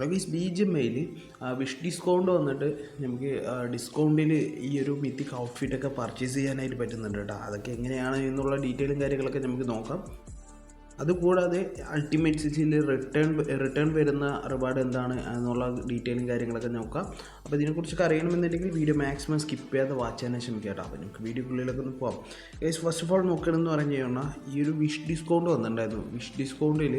Revise B G M ഐയിൽ wish discount വന്നിട്ട് നമുക്ക് ഡിസ്കൗണ്ടിൽ ഈ ഒരു മിത്തിക് ഔട്ട്ഫിറ്റൊക്കെ പർച്ചേസ് ചെയ്യാനായിട്ട് പറ്റുന്നുണ്ട് കേട്ടോ. അതൊക്കെ എങ്ങനെയാണ് എന്നുള്ള ഡീറ്റെയിലും കാര്യങ്ങളൊക്കെ നമുക്ക് നോക്കാം. അതുകൂടാതെ അൾട്ടിമേറ്റ് സിസിയിൽ റിട്ടേൺ റിട്ടേൺ വരുന്ന റിവാർഡ് എന്താണ് എന്നുള്ള ഡീറ്റെയിലും കാര്യങ്ങളൊക്കെ നോക്കാം. അപ്പോൾ ഇതിനെക്കുറിച്ചൊക്കെ അറിയണമെന്നുണ്ടെങ്കിൽ വീഡിയോ മാക്സിമം സ്കിപ്പ് ചെയ്യാതെ വാച്ച് ചെയ്യാൻ ശ്രമിക്കുക കേട്ടോ. അപ്പോൾ നമുക്ക് വീഡിയോക്കുള്ളിലൊക്കെ ഒന്ന് പോകാം ഗൈസ് ഫസ്റ്റ് ഓഫ് ഓൾ നോക്കണമെന്ന് പറഞ്ഞു കഴിഞ്ഞാൽ ഈ ഒരു വിഷ് ഡിസ്കൗണ്ട് വന്നിട്ടുണ്ടായിരുന്നു. വിഷ് ഡിസ്കൗണ്ടിൽ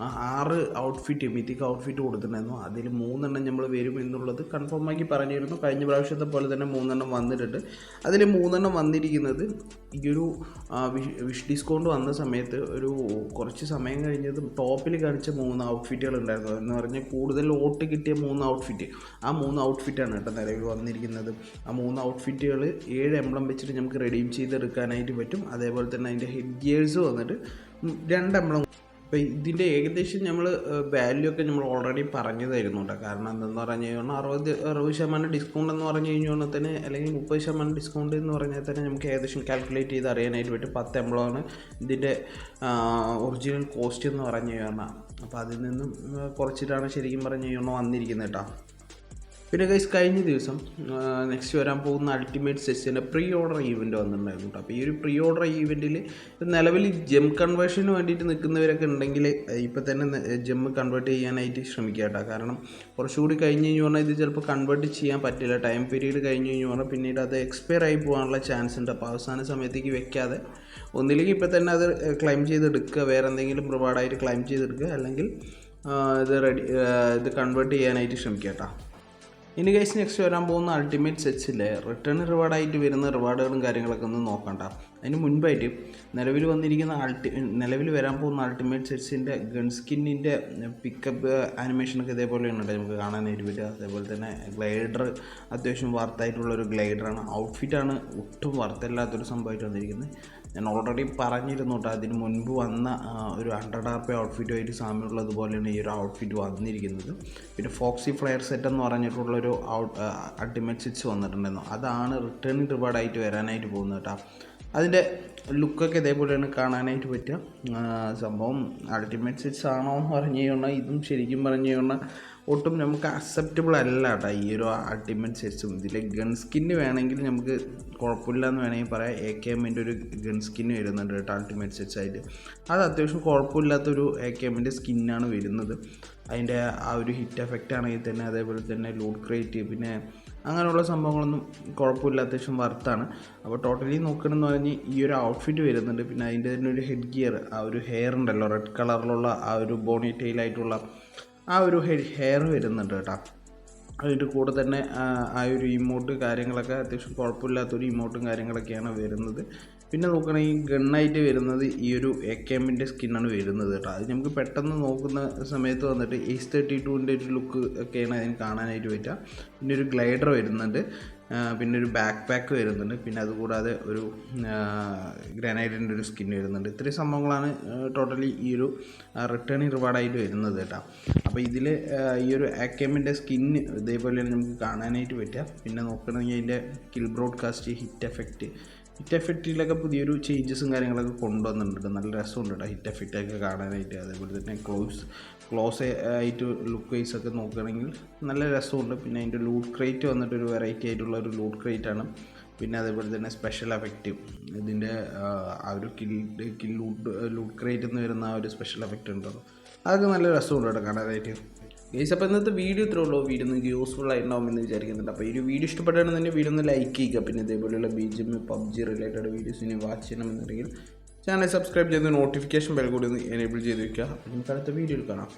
ആറ് ഔട്ട്ഫിറ്റ് മിത്തിക്ക് ഔട്ട്ഫിറ്റ് കൊടുത്തിട്ടുണ്ടായിരുന്നു. അതിൽ മൂന്നെണ്ണം നമ്മൾ വരും എന്നുള്ളത് കൺഫേം ആക്കി പറഞ്ഞിരുന്നു. കഴിഞ്ഞ പ്രാവശ്യത്തെ പോലെ തന്നെ മൂന്നെണ്ണം വന്നിട്ടുണ്ട്. അതിൽ മൂന്നെണ്ണം വന്നിരിക്കുന്നത് ഈ ഒരു വിഷ് ഡിസ്കൗണ്ട് വന്ന സമയത്ത് ഒരു കുറച്ച് സമയം കഴിഞ്ഞത് ടോപ്പിൽ കാണിച്ച മൂന്ന് ഔട്ട്ഫിറ്റുകൾ ഉണ്ടായിരുന്നു. എന്ന് പറഞ്ഞാൽ കൂടുതൽ വോട്ട് കിട്ടിയ മൂന്ന് ഔട്ട്ഫിറ്റ് ആ മൂന്ന് ഔട്ട്ഫിറ്റാണ് കേട്ടോ നിലവിൽ വന്നിരിക്കുന്നത്. ആ മൂന്ന് ഔട്ട്ഫിറ്റുകൾ ഏഴ് എംബ്ലം വെച്ചിട്ട് നമുക്ക് റെഡീം ചെയ്തെടുക്കാനായിട്ട് പറ്റും. അതേപോലെ തന്നെ അതിന്റെ ഹെഡ് ഗിയേഴ്സ് വന്നിട്ട് രണ്ട് എംബ്ലം അപ്പോൾ ഇതിന്റെ ഏകദേശം നമ്മൾ വാല്യൂ ഒക്കെ നമ്മൾ ഓൾറെഡി പറഞ്ഞു തരുന്നുണ്ട് കാരണം എന്തെന്ന് പറഞ്ഞു കഴിഞ്ഞാൽ അറുപത് അറുപത് ശതമാനം ഡിസ്കൗണ്ട് എന്ന് പറഞ്ഞു കഴിഞ്ഞാൽ തന്നെ അല്ലെങ്കിൽ മുപ്പത് ശതമാനം ഡിസ്കൗണ്ട് എന്ന് പറഞ്ഞാൽ തന്നെ നമുക്ക് ഏകദേശം കാൽക്കുലേറ്റ് ചെയ്ത് അറിയാനായിട്ട് പറ്റും. പത്ത് എംബ്ലമാണ് ഇതിന്റെ ഒറിജിനൽ കോസ്റ്റ് എന്ന് പറഞ്ഞു കഴിഞ്ഞാൽ അപ്പോൾ അതിൽ നിന്നും കുറച്ചിട്ടാണ് ശരിക്കും പറഞ്ഞു കഴിഞ്ഞാൽ വന്നിരിക്കുന്നത് കേട്ടോ പിന്നെ ഗൈസ് കഴിഞ്ഞ ദിവസം നെക്സ്റ്റ് വരാൻ പോകുന്ന അൾട്ടിമേറ്റ് സെസ്സിന്റെ പ്രീ ഓർഡർ ഈവന്റ് വന്നിട്ടുണ്ടായിരുന്നു കേട്ടോ അപ്പോൾ ഈ ഒരു പ്രീ ഓർഡർ ഈവന്റിൽ നിലവിൽ ജെം കൺവേർഷന് വേണ്ടിയിട്ട് നിൽക്കുന്നവരൊക്കെ ഉണ്ടെങ്കിൽ ഇപ്പോൾ തന്നെ ജെം കൺവേർട്ട് ചെയ്യാനായിട്ട് ശ്രമിക്കുക കേട്ടോ കാരണം കുറച്ചുകൂടി കഴിഞ്ഞ് കഴിഞ്ഞ് പറഞ്ഞാൽ ഇത് ചിലപ്പോൾ കൺവേർട്ട് ചെയ്യാൻ പറ്റില്ല. ടൈം പീരീഡ് കഴിഞ്ഞ് കഴിഞ്ഞ് പറഞ്ഞാൽ പിന്നീട് അത് എക്സ്പയർ ആയി പോകാനുള്ള ചാൻസ് ഉണ്ട്. അപ്പോൾ അവസാന സമയത്തേക്ക് വെക്കാതെ ഒന്നില്ലെങ്കിൽ ഇപ്പോൾ തന്നെ അത് ക്ലെയിം ചെയ്തെടുക്കുക. വേറെ എന്തെങ്കിലും റിവാർഡായിട്ട് ക്ലെയിം ചെയ്തെടുക്കുക. അല്ലെങ്കിൽ ഇത് റെഡി ഇത് കൺവേർട്ട് ചെയ്യാനായിട്ട് ശ്രമിക്കുക കേട്ടോ ഇനി ഗൈസ് നെക്സ്റ്റ് വരാൻ പോകുന്ന അൾട്ടിമേറ്റ് സെറ്റ്സിലെ റിട്ടേൺ റിവാർഡായിട്ട് വരുന്ന റിവാർഡുകളും കാര്യങ്ങളൊക്കെ ഒന്ന് നോക്കണ്ട അതിന് മുൻപായിട്ട് നിലവിൽ വന്നിരിക്കുന്ന അൾട്ടി നിലവിൽ വരാൻ പോകുന്ന അൾട്ടിമേറ്റ് സെറ്റ്സിന്റെ ഗൺ സ്കിന്നിന്റെ പിക്കപ്പ് ആനിമേഷനൊക്കെ ഇതേപോലെയാണ് നമുക്ക് കാണാനായിട്ട് പറ്റുക അതേപോലെ തന്നെ ഗ്ലൈഡർ അത്യാവശ്യം വർത്തായിട്ടുള്ളൊരു ഗ്ലൈഡറാണ് ഔട്ട്ഫിറ്റാണ് ഒട്ടും വർത്തല്ലാത്തൊരു സംഭവമായിട്ട് വന്നിരിക്കുന്നത്. ഞാൻ ഓൾറെഡി പറഞ്ഞിരുന്നു കേട്ടോ അതിന് മുൻപ് വന്ന ഒരു ഹൺഡ്രഡ് ആർ പി ഔട്ട്ഫിറ്റുമായിട്ട് സാമ്യമുള്ളതുപോലെയാണ് ഈ ഒരു ഔട്ട്ഫിറ്റ് വന്നിരിക്കുന്നത്. പിന്നെ ഫോക്സി ഫ്ലെയർ സെറ്റ് എന്ന് പറഞ്ഞിട്ടുള്ളൊരു ഔട്ട് അൾട്ടിമേറ്റ് സെറ്റ്സ് വന്നിട്ടുണ്ടായിരുന്നു. അതാണ് റിട്ടേൺ റിവാർഡായിട്ട് വരാനായിട്ട് പോകുന്നത് കേട്ടോ. അതിന്റെ ലുക്കൊക്കെ ഇതേപോലെയാണ് കാണാനായിട്ട് പറ്റുക. സംഭവം അൾട്ടിമേറ്റ് സെറ്റ്സ് ആണോ എന്ന് പറഞ്ഞു കഴിഞ്ഞാൽ ഇതും ശരിക്കും പറഞ്ഞു കഴിഞ്ഞാൽ ഒട്ടും നമുക്ക് അക്സെപ്റ്റബിൾ അല്ല കേട്ടോ ഈ ഒരു അൾട്ടിമേറ്റ് സെറ്റ്സും ഇതിലെ ഗൺ സ്കിന്ന് വേണമെങ്കിൽ നമുക്ക് കുഴപ്പമില്ല എന്ന് വേണമെങ്കിൽ പറയാം. എ കെ എമ്മിന്റെ ഒരു ഗൺ സ്കിന്ന് വരുന്നുണ്ട് കേട്ടോ അൾട്ടിമേറ്റ് സെറ്റ്സ് ആയിട്ട്. അത് അത്യാവശ്യം കുഴപ്പമില്ലാത്തൊരു എ കെ എമ്മിന്റെ സ്കിന്നാണ് വരുന്നത്. അതിന്റെ ആ ഒരു ഹിറ്റ് എഫക്റ്റ് ആണെങ്കിൽ തന്നെ അതേപോലെ തന്നെ ലൂട്ട് ക്രേറ്റ് പിന്നെ അങ്ങനെയുള്ള സംഭവങ്ങളൊന്നും കുഴപ്പമില്ല അത്യാവശ്യം വർത്താണ് അപ്പോൾ ടോട്ടലി നോക്കണമെന്ന് പറഞ്ഞ് ഈ ഒരു ഔട്ട്ഫിറ്റ് വരുന്നുണ്ട്. പിന്നെ അതിന്റെ തന്നെ ഒരു ഹെഡ് ഗിയർ ആ ഒരു ഹെയർ ഉണ്ടല്ലോ റെഡ് കളറിലുള്ള ആ ഒരു ബോണി ടെയിലായിട്ടുള്ള ആ ഒരു ഹെയർ വരുന്നുണ്ട് കേട്ടോ. അതിന്റെ കൂടെ തന്നെ ആ, ഒരു ഇമോട്ട് കാര്യങ്ങളൊക്കെ അത്യാവശ്യം കുഴപ്പമില്ലാത്തൊരു ഇമോട്ടും കാര്യങ്ങളൊക്കെയാണ് വരുന്നത്. പിന്നെ നോക്കുകയാണെങ്കിൽ ഗണ്ണായിട്ട് വരുന്നത് ഈ ഒരു എ കെ എമ്മിന്റെ സ്കിന്നാണ് വരുന്നത് കേട്ടോ. അത് നമുക്ക് പെട്ടെന്ന് നോക്കുന്ന സമയത്ത് വന്നിട്ട് എയ്സ് തേർട്ടി ടുവിന്റെ ഒരു ലുക്ക് ഒക്കെയാണ് അതിന് കാണാനായിട്ട് പറ്റുക. പിന്നെ ഒരു ഗ്ലൈഡർ വരുന്നുണ്ട്. പിന്നെ ഒരു ബാക്ക് പാക്ക് വരുന്നുണ്ട്. പിന്നെ അതുകൂടാതെ ഒരു ഗ്രാനൈറ്റിന്റെ ഒരു സ്കിൻ വരുന്നുണ്ട്. ഇത്രയും സംഭവങ്ങളാണ് ടോട്ടലി ഈ ഒരു റിട്ടേൺ റിവാർഡായിട്ട് വരുന്നത് കേട്ടോ. അപ്പോൾ ഇതിൽ ഈ ഒരു ആക്കേമിന്റെ സ്കിന്ന് ഇതേപോലെ തന്നെ നമുക്ക് കാണാനായിട്ട് പറ്റുക. പിന്നെ നോക്കണമെങ്കിൽ അതിന്റെ kill broadcast hit effect hit എഫക്റ്റിലൊക്കെ പുതിയൊരു ചേഞ്ചസും കാര്യങ്ങളൊക്കെ കൊണ്ടുവന്നിട്ടുണ്ട് നല്ല രസമുണ്ട് കേട്ടോ ഹിറ്റ് എഫക്റ്റൊക്കെ കാണാനായിട്ട്. അതേപോലെ തന്നെ ക്ലോസ് ക്ലോസ് ആയിട്ട് ലുക്ക് വൈസ് ഒക്കെ നോക്കുകയാണെങ്കിൽ നല്ല രസമുണ്ട്. പിന്നെ അതിന്റെ ലൂട്ട് ക്രേറ്റ് വന്നിട്ട് ഒരു വെറൈറ്റി ആയിട്ടുള്ള ഒരു ലൂട്ട് ക്രേറ്റ് ആണ്. പിന്നെ അതേപോലെ തന്നെ സ്പെഷ്യൽ എഫക്റ്റ് ഇതിന്റെ ആ, ഒരു kill kill loot loot crate എന്ന് വരുന്ന ആ ഒരു സ്പെഷ്യൽ എഫക്റ്റ് ഉണ്ടല്ലോ. അതൊക്കെ നല്ല രസമുണ്ട് കേട്ടോ കാണാനായിട്ട്. ഗൈസ് അപ്പോൾ ഇന്നത്തെ വീഡിയോ ഇത്രേ ഉള്ളൂ. വീഡിയോ നിങ്ങൾക്ക് യൂസ്ഫുൾ ആയിട്ടുണ്ടാവും എന്ന് വിചാരിക്കുന്നുണ്ട്. അപ്പോൾ ഈ ഒരു വീഡിയോ ഇഷ്ടപ്പെട്ടാണ് തന്നെ വീഡിയോ ഒന്ന് ലൈക്ക് ചെയ്യുക. പിന്നെ ഇതേപോലെയുള്ള B G M PUBG related ഇനി വാച്ച് ചെയ്യണമെന്നുണ്ടെങ്കിൽ ചാനൽ സബ്സ്ക്രൈബ് ചെയ്ത് നോട്ടിഫിക്കേഷൻ ബെൽ കൂടി ഒന്ന് എനേബിൾ ചെയ്ത് വയ്ക്കുക നമുക്ക് അടുത്ത വീഡിയോയിൽ കാണാം.